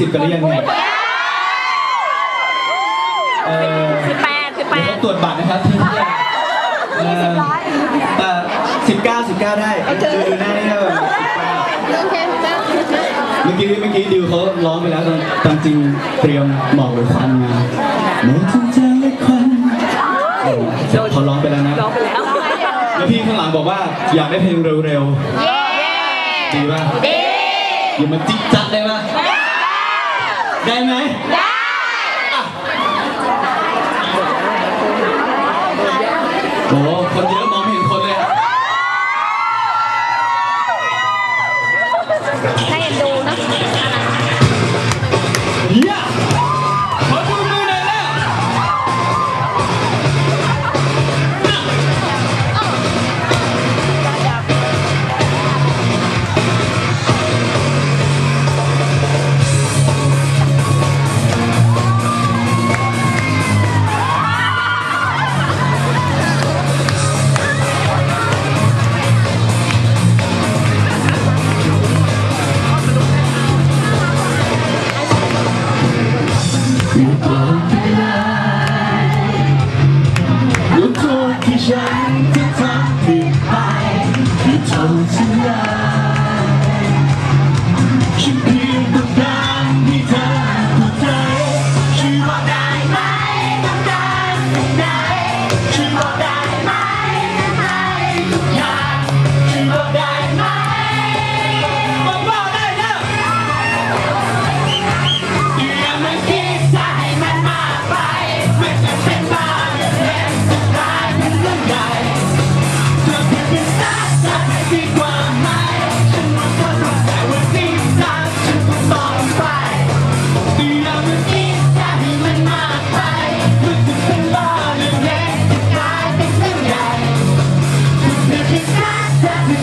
20กันหรือยังไงเออสิบแปดสิบแปดตรวจบัตรนะครับที่นี่แต่สิบเก้าสิบเก้าได้ดูดูหน้านี่นเมื่อกี้เมื่อกี้ดิวเขาร้องไปแล้วตอนตอนจริงเตรียมหมอกหรือควันมาหมอกจริงใจและควันเขาร้องไปแล้วนะร้องไปแล้วแล้วพี่ข้างหลังบอกว่าอยากได้เพลงเร็วๆดีป่ะดีอย่ามาจิ๊กจัดเลยป่ะ ได้ไหมได้โอ้คนเยอะมองไม่เห็นคนเลยให้ดูนะ Don't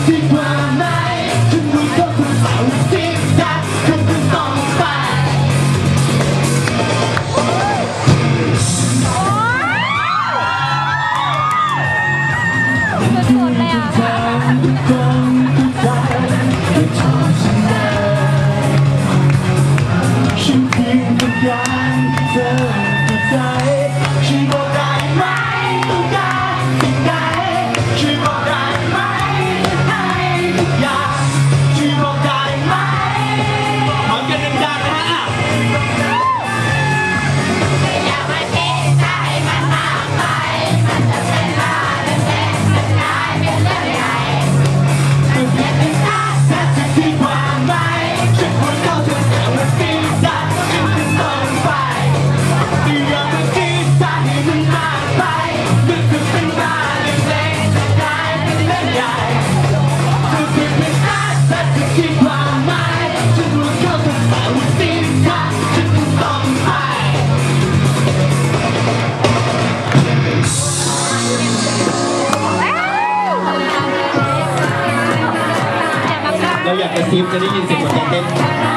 Stick by ทีมจะได้ยินเสียงหัวใจเต้น